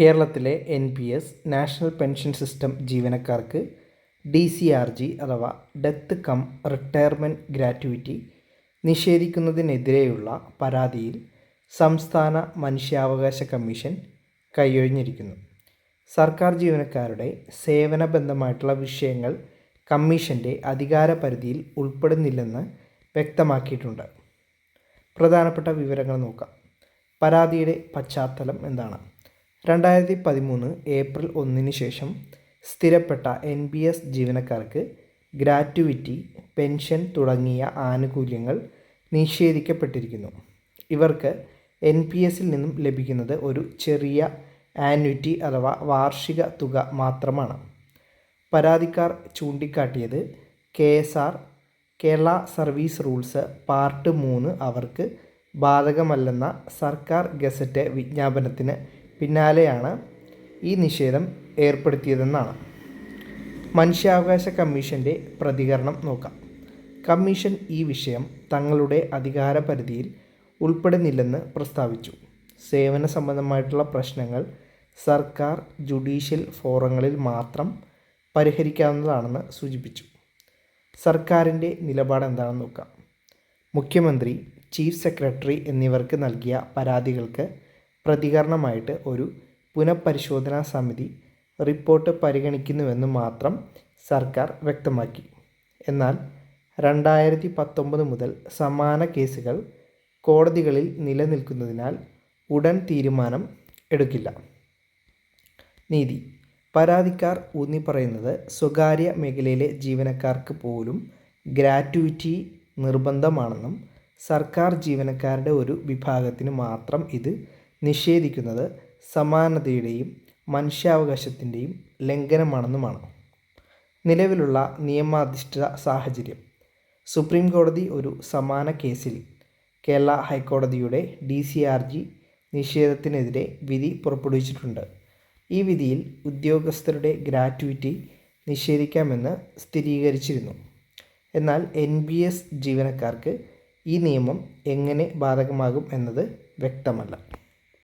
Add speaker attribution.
Speaker 1: കേരളത്തിലെ N P S national pension system ജീവനക്കാർക്ക് D C R G അഥവാ death cum retirement gratuity നിഷേധിക്കുന്നതിനെതിരെയുള്ള പരാതിയിൽ സംസ്ഥാന മനുഷ്യാവകാശ കമ്മീഷൻ കൈയൊഴിഞ്ഞിരിക്കുന്നു. സർക്കാർ ജീവനക്കാരുടെ സേവനബന്ധമായിട്ടുള്ള വിഷയങ്ങൾ കമ്മീഷന്റെ അധികാര പരിധിയിൽ ഉൾപ്പെടുന്നില്ലെന്ന് വ്യക്തമാക്കിയിട്ടുണ്ട്. പ്രധാനപ്പെട്ട വിവരങ്ങൾ നോക്കാം. പരാതിയുടെ പശ്ചാത്തലം എന്താണ്? രണ്ടായിരത്തി പതിമൂന്ന് ഏപ്രിൽ ഒന്നിന് ശേഷം സ്ഥിരപ്പെട്ട എൻ പി എസ് ജീവനക്കാർക്ക് ഗ്രാറ്റുവിറ്റി പെൻഷൻ തുടങ്ങിയ ആനുകൂല്യങ്ങൾ നിഷേധിക്കപ്പെട്ടിരിക്കുന്നു. ഇവർക്ക് എൻ പി എസിൽ നിന്നും ലഭിക്കുന്നത് ഒരു ചെറിയ ആന്വിറ്റി അഥവാ വാർഷിക തുക മാത്രമാണ്. പരാതിക്കാർ ചൂണ്ടിക്കാട്ടിയത് K S R Kerala service rules part മൂന്ന് അവർക്ക് ബാധകമല്ലെന്ന സർക്കാർ ഗസറ്റ് വിജ്ഞാപനത്തിന് പിന്നാലെയാണ് ഈ നിഷേധം ഏർപ്പെടുത്തിയതെന്നാണ്. മനുഷ്യാവകാശ കമ്മീഷന്റെ പ്രതികരണം നോക്കാം. കമ്മീഷൻ ഈ വിഷയം തങ്ങളുടെ അധികാര പരിധിയിൽ ഉൾപ്പെടുന്നില്ലെന്ന് പ്രസ്താവിച്ചു. സേവന സംബന്ധമായിട്ടുള്ള പ്രശ്നങ്ങൾ സർക്കാർ ജുഡീഷ്യൽ ഫോറങ്ങളിൽ മാത്രം പരിഹരിക്കാവുന്നതാണെന്ന് സൂചിപ്പിച്ചു. സർക്കാരിന്റെ നിലപാട് എന്താണെന്ന് നോക്കാം. മുഖ്യമന്ത്രി ചീഫ് സെക്രട്ടറി എന്നിവർക്ക് നൽകിയ പരാതികൾക്ക് പ്രതികരണമായിട്ട് ഒരു പുനഃപരിശോധനാ സമിതി റിപ്പോർട്ട് പരിഗണിക്കുന്നുവെന്ന് മാത്രം സർക്കാർ വ്യക്തമാക്കി. എന്നാൽ രണ്ടായിരത്തി പത്തൊമ്പത് മുതൽ സമാന കേസുകൾ കോടതികളിൽ നിലനിൽക്കുന്നതിനാൽ ഉടൻ തീരുമാനം എടുക്കില്ല. നീതി. പരാതിക്കാർ ഊന്നിപ്പറയുന്നത് സ്വകാര്യ മേഖലയിലെ ജീവനക്കാർക്ക് പോലും ഗ്രാറ്റുവിറ്റി നിർബന്ധമാണെന്നും സർക്കാർ ജീവനക്കാരുടെ ഒരു വിഭാഗത്തിന് മാത്രം ഇത് നിഷേധിക്കുന്നത് സമാനതയുടെയും മനുഷ്യാവകാശത്തിന്റെയും ലംഘനമാണെന്നുമാണ്. നിലവിലുള്ള നിയമാധിഷ്ഠിത സാഹചര്യം. സുപ്രീം കോടതി ഒരു സമാന കേസിൽ കേരള ഹൈക്കോടതിയുടെ ഡി സി ആർ ജി നിഷേധത്തിനെതിരെ വിധി പുറപ്പെടുവിച്ചിട്ടുണ്ട്. ഈ വിധിയിൽ ഉദ്യോഗസ്ഥരുടെ ഗ്രാറ്റുവിറ്റി നിഷേധിക്കാമെന്ന് സ്ഥിരീകരിച്ചിരുന്നു. എന്നാൽ എൻ ബി എസ് ജീവനക്കാർക്ക് ഈ നിയമം എങ്ങനെ ബാധകമാകും എന്നത് വ്യക്തമല്ല.